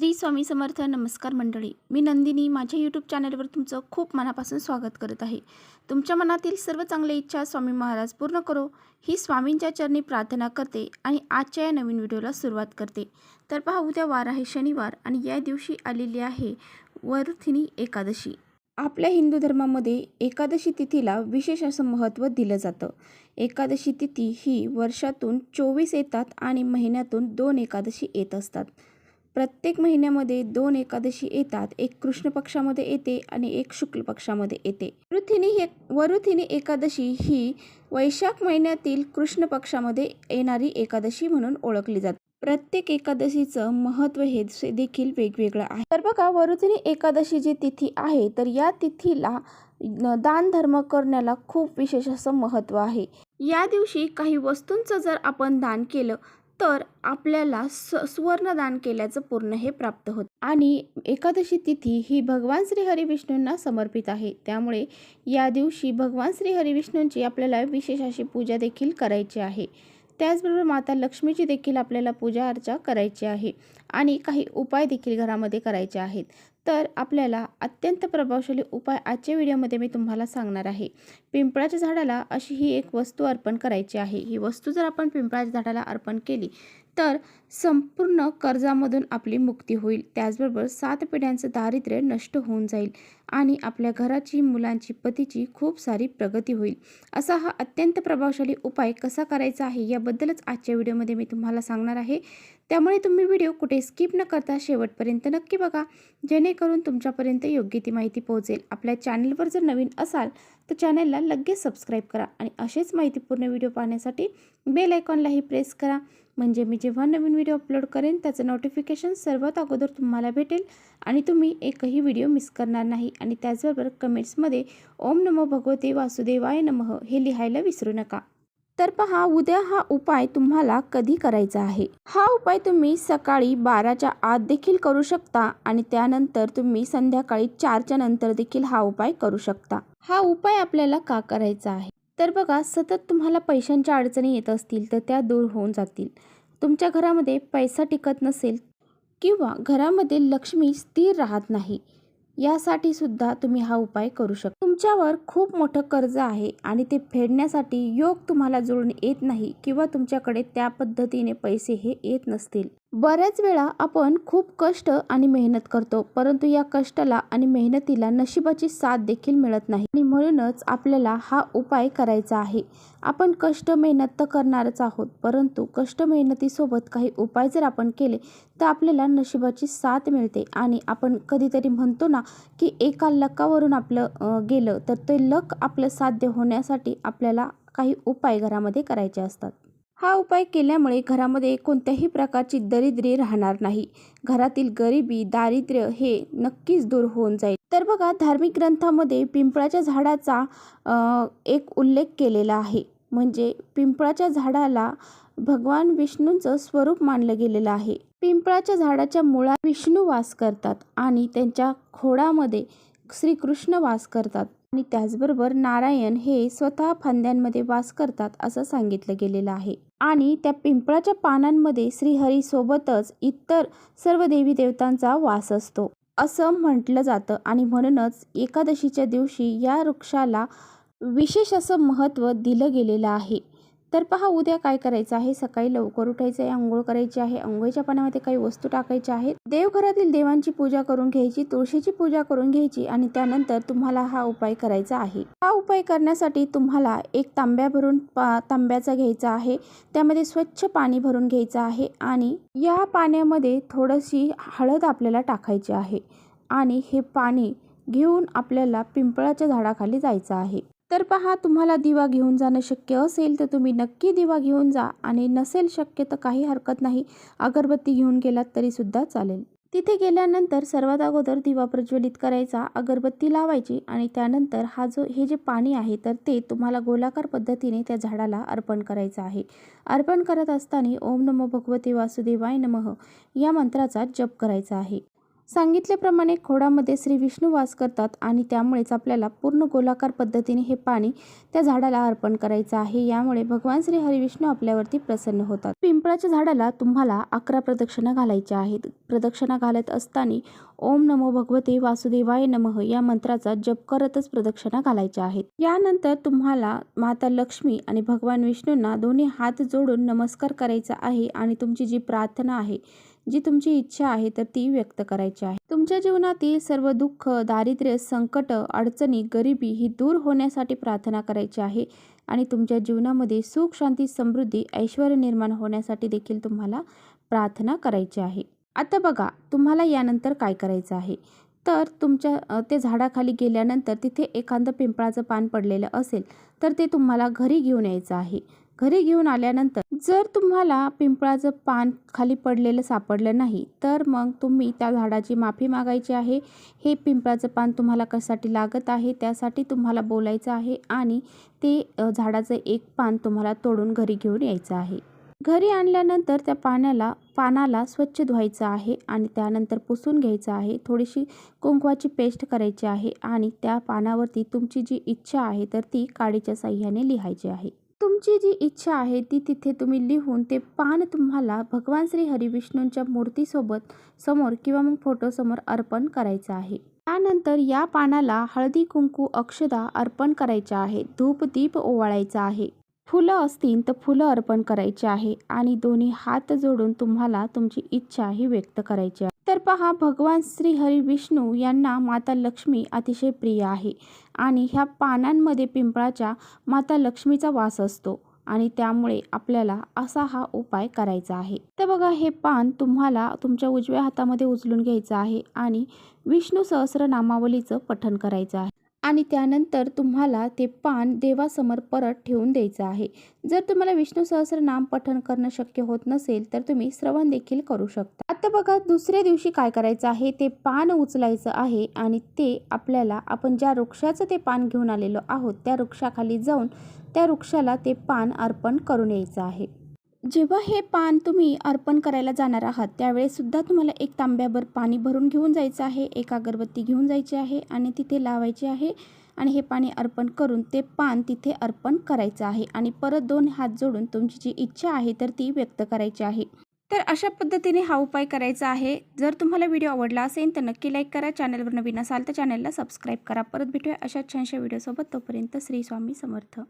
श्री स्वामी समर्थ नमस्कार मंडळी. मी नंदिनी माझ्या यूट्यूब चॅनलवर तुमचं खूप मनापासून स्वागत करत आहे. तुमच्या मनातील सर्व चांगल्या इच्छा स्वामी महाराज पूर्ण करो. ही स्वामींच्या चरणी प्रार्थना करते आणि आजच्या या नवीन व्हिडिओला सुरुवात करते. तर पहा उद्या वार आहे शनिवार आणि या दिवशी आलेली आहे वरुथिनी एकादशी. आपल्या हिंदू धर्मामध्ये एकादशी तिथीला विशेष असं महत्त्व दिलं जातं. एकादशी तिथी ही वर्षातून चोवीस येतात आणि महिन्यातून दोन एकादशी येत असतात. प्रत्येक महिन्यामध्ये दोन एकादशी येतात. एक कृष्ण पक्षामध्ये येते आणि एक शुक्ल पक्षामध्ये येते. वरुथिनी हे वरुथिनी एकादशी ही वैशाख महिन्यातील कृष्ण पक्षामध्ये येणारी एकादशी म्हणून ओळखली जाते. प्रत्येक एकादशीचं महत्त्व हे देखील वेगवेगळं आहे. तर बघा वरुथिनी एकादशी जी तिथी आहे तर या तिथीला दान धर्म करण्याला खूप विशेष असं महत्त्व आहे. या दिवशी काही वस्तूंचं जर आपण दान केलं तर आपल्याला स सुवर्णदान केल्याचं पूर्ण हे प्राप्त होत. आणि एकादशी तिथी ही भगवान श्री हरिविष्णूंना समर्पित आहे. त्यामुळे या दिवशी भगवान श्री हरिविष्णूंची आपल्याला विशेष अशी पूजा देखील करायची आहे. त्याचबरोबर माता लक्ष्मीची देखील आपल्याला पूजा अर्चा करायची आहे आणि काही उपाय देखील घरामध्ये करायचे आहेत. तर आपल्याला अत्यंत प्रभावशाली उपाय आजच्या व्हिडिओमध्ये मी तुम्हाला सांगणार आहे. पिंपळाच्या झाडाला अशी ही एक वस्तू अर्पण करायची आहे. ही वस्तू जर आपण पिंपळाच्या झाडाला अर्पण केली तर संपूर्ण कर्जामधून आपली मुक्ती होईल. त्याचबरोबर सात पिढ्यांचं दारिद्र्य नष्ट होऊन जाईल आणि आपल्या घराची मुलांची पतीची खूप सारी प्रगती होईल. असा हा अत्यंत प्रभावशाली उपाय कसा करायचा आहे याबद्दलच आजच्या व्हिडिओमध्ये मी तुम्हाला सांगणार आहे. त्यामुळे तुम्ही व्हिडिओ कुठे स्किप न करता शेवटपर्यंत नक्की बघा. जेणेकरून तुमच्यापर्यंत योग्य ती माहिती पोहोचेल. आपल्या चॅनलवर जर नवीन असाल तर चॅनलला लगेच सबस्क्राईब करा आणि असेच माहितीपूर्ण व्हिडिओ पाहण्यासाठी बेल आयकॉनलाही प्रेस करा. म्हणजे मी जेव्हा नवीन व्हिडिओ अपलोड करेन त्याचं नोटिफिकेशन सर्वात अगोदर तुम्हाला भेटेल आणि तुम्ही एकही व्हिडिओ मिस करणार नाही आणि त्याचबरोबर कमेंट्समध्ये ओम नमो भगवते वासुदेवाय नमः हे लिहायला विसरू नका. तर पहा उद्या हा उपाय तुम्हाला कधी करायचा आहे? हा उपाय तुम्ही सकाळी बाराच्या आत देखील करू शकता आणि त्यानंतर तुम्ही संध्याकाळी चारच्या नंतर देखील हा उपाय करू शकता. हा उपाय आपल्याला का करायचा आहे? तर बघा सतत तुम्हाला पैशांच्या अडचणी येत असतील तर त्या दूर होऊन जातील. तुमच्या घरामध्ये पैसा टिकत नसेल किंवा घरामध्ये लक्ष्मी स्थिर राहत नाही यासाठी सुद्धा तुम्ही हा उपाय करू शकता. तुमच्यावर खूप मोठं कर्ज आहे आणि ते फेडण्यासाठी योग तुम्हाला जुळून येत नाही किंवा तुमच्याकडे त्या पद्धतीने पैसे हे येत नसतील. बऱ्याच वेळा आपण खूप कष्ट आणि मेहनत करतो परंतु या कष्टाला आणि मेहनतीला नशिबाची साथ देखील मिळत नाही. आणि म्हणूनच आपल्याला हा उपाय करायचा आहे. आपण कष्ट मेहनत तर करणारच आहोत परंतु कष्ट मेहनतीसोबत काही उपाय जर आपण केले तर आपल्याला नशिबाची साथ मिळते. आणि आपण कधीतरी म्हणतो ना की एका लकावरून आपलं गेलं तर ते लक आपलं साध्य होण्यासाठी आपल्याला काही उपाय घरामध्ये करायचे असतात. हा उपाय केल्यामुळे घरामध्ये कोणत्याही प्रकारची दरिद्री राहणार नाही. घरातील गरिबी दारिद्र्य हे नक्कीच दूर होऊन जाईल. तर बघा धार्मिक ग्रंथामध्ये पिंपळाच्या झाडाचा एक उल्लेख केलेला आहे. म्हणजे पिंपळाच्या झाडाला भगवान विष्णूंचं स्वरूप मानलं गेलेलं आहे. पिंपळाच्या झाडाच्या मुळात विष्णू वास करतात आणि त्यांच्या खोडामध्ये श्रीकृष्ण वास करतात. आणि त्याचबरोबर नारायण हे स्वतः फांद्यांमध्ये वास करतात असं सांगितलं गेलेलं आहे. आणि त्या पिंपळाच्या पानांमध्ये श्रीहरीसोबतच इतर सर्व देवी देवतांचा वास असतो. असं म्हटलं जातं आणि म्हणूनच एकादशीच्या दिवशी या वृक्षाला विशेष असं महत्त्व दिलं गेलेलं आहे. तर पहा उद्या काय करायचं आहे? सकाळी लवकर उठायचं आहे आंघोळ करायची आहे आंघोळीच्या पाण्यामध्ये काही वस्तू टाकायच्या आहेत. देवघरातील देवांची पूजा करून घ्यायची तुळशीची पूजा करून घ्यायची आणि त्यानंतर तुम्हाला हा उपाय करायचा आहे. हा उपाय करण्यासाठी तुम्हाला एक तांब्या भरून पा तांब्याचा घ्यायचा आहे. त्यामध्ये स्वच्छ पाणी भरून घ्यायचं आहे आणि या पाण्यामध्ये थोडीशी हळद आपल्याला टाकायची आहे आणि हे पाणी घेऊन आपल्याला पिंपळाच्या झाडाखाली जायचं आहे. तर पहा तुम्हाला दिवा घेऊन जाणं शक्य असेल तर तुम्ही नक्की दिवा घेऊन जा आणि नसेल शक्य तर काही हरकत नाही. अगरबत्ती घेऊन गेलात तरीसुद्धा चालेल. तिथे गेल्यानंतर सर्वात अगोदर दिवा प्रज्वलित करायचा अगरबत्ती लावायची आणि त्यानंतर हा जो हे जे पाणी आहे तर ते तुम्हाला गोलाकार पद्धतीने त्या झाडाला अर्पण करायचं आहे. अर्पण करत असताना ओम नमो भगवते वासुदेवाय नमः या मंत्राचा जप करायचा आहे. सांगितल्याप्रमाणे खोडामध्ये श्री विष्णू वास करतात आणि त्यामुळेच आपल्याला पूर्ण गोलाकार पद्धतीने हे पाणी त्या झाडाला अर्पण करायचं आहे. यामुळे भगवान श्री हरिविष्णू आपल्यावरती प्रसन्न होतात. पिंपळाच्या झाडाला तुम्हाला अकरा प्रदक्षिणा घालायच्या आहेत. प्रदक्षिणा घालत असताना ओम नमो भगवते वासुदेवाय नमः या मंत्राचा जप करतच प्रदक्षिणा घालायच्या आहेत. यानंतर तुम्हाला माता लक्ष्मी आणि भगवान विष्णूंना दोन्ही हात जोडून नमस्कार करायचा आहे आणि तुमची जी प्रार्थना आहे जी तुमची इच्छा आहे तर ती व्यक्त करायची आहे. तुमच्या जीवनातील सर्व दुःख दारिद्र्य संकट अडचणी गरिबी ही दूर होण्यासाठी प्रार्थना करायची आहे आणि तुमच्या जीवनामध्ये सुख शांती समृद्धी ऐश्वर निर्माण होण्यासाठी देखील तुम्हाला प्रार्थना करायची आहे. आता बघा तुम्हाला यानंतर काय करायचं आहे? तर तुमच्या ते झाडाखाली गेल्यानंतर तिथे एखादं पिंपळाचं पान पडलेलं असेल तर ते तुम्हाला घरी घेऊन यायचं आहे. घरी घेऊन आल्यानंतर जर तुम्हाला पिंपळाचं पान खाली पडलेलं सापडलं नाही तर मग तुम्ही त्या झाडाची माफी मागायची आहे. हे पिंपळाचं पान तुम्हाला कशासाठी लागत आहे त्यासाठी तुम्हाला बोलायचं आहे आणि ते झाडाचं एक पान तुम्हाला तोडून घरी घेऊन यायचं आहे. घरी आणल्यानंतर त्या पाण्याला पानाला स्वच्छ धुवायचं आहे आणि त्यानंतर पुसून घ्यायचं आहे. थोडीशी कुंकवाची पेस्ट करायची आहे आणि त्या पानावरती तुमची जी इच्छा आहे तर ती काडीच्या साह्याने लिहायची आहे. तुमची जी इच्छा आहे ती तिथे तुम्ही लिहून ते पान तुम्हाला भगवान श्री हरिविष्णूंच्या मूर्तीसोबत समोर किंवा मग फोटोसमोर अर्पण करायचं आहे. त्यानंतर या पानाला हळदी कुंकू अक्षदा अर्पण करायच्या आहे. धूप दीप ओवाळायचा आहे. फुलं असतील तर फुलं अर्पण करायची आहे आणि दोन्ही हात जोडून तुम्हाला तुमची इच्छा ही व्यक्त करायची आहे. तर पहा भगवान श्री हरी विष्णू यांना माता लक्ष्मी अतिशय प्रिय आहे आणि ह्या पानांमध्ये पिंपळाच्या माता लक्ष्मीचा वास असतो आणि त्यामुळे आपल्याला असा हा उपाय करायचा आहे. तर बघा हे पान तुम्हाला तुमच्या उजव्या हातामध्ये उचलून घ्यायचं आहे आणि विष्णू सहस्रनामावलीचं पठण करायचं आहे. आणि त्यानंतर तुम्हाला ते पान देवासमोर परत ठेवून द्यायचं आहे. जर तुम्हाला विष्णू सहस्रनाम पठण करणं शक्य होत नसेल तर तुम्ही श्रवण देखील करू शकता. आता बघा दुसऱ्या दिवशी काय करायचं आहे? ते पान उचलायचं आहे आणि ते आपल्याला आपण ज्या वृक्षाचं ते पान घेऊन आलेलो आहोत त्या वृक्षाखाली जाऊन त्या वृक्षाला ते पान अर्पण करून यायचं आहे. जेव्हा हे पान तुम्ही अर्पण करायला जाणार आहात त्यावेळेसुद्धा तुम्हाला एक तांब्याभर पाणी भरून घेऊन जायचं आहे एक अगरबत्ती घेऊन जायची आहे आणि तिथे लावायची आहे आणि हे पाणी अर्पण करून ते पान तिथे अर्पण करायचं आहे आणि परत दोन हात जोडून तुमची जी इच्छा आहे तर ती व्यक्त करायची आहे. तर अशा पद्धतीने हा उपाय करायचा आहे. जर तुम्हाला व्हिडिओ आवडला असेल तर नक्की लाईक करा. चॅनलवर नवीन असाल तर चॅनलला सबस्क्राईब करा. परत भेटूया अशा छानशा व्हिडिओसोबत. तोपर्यंत श्री स्वामी समर्थ.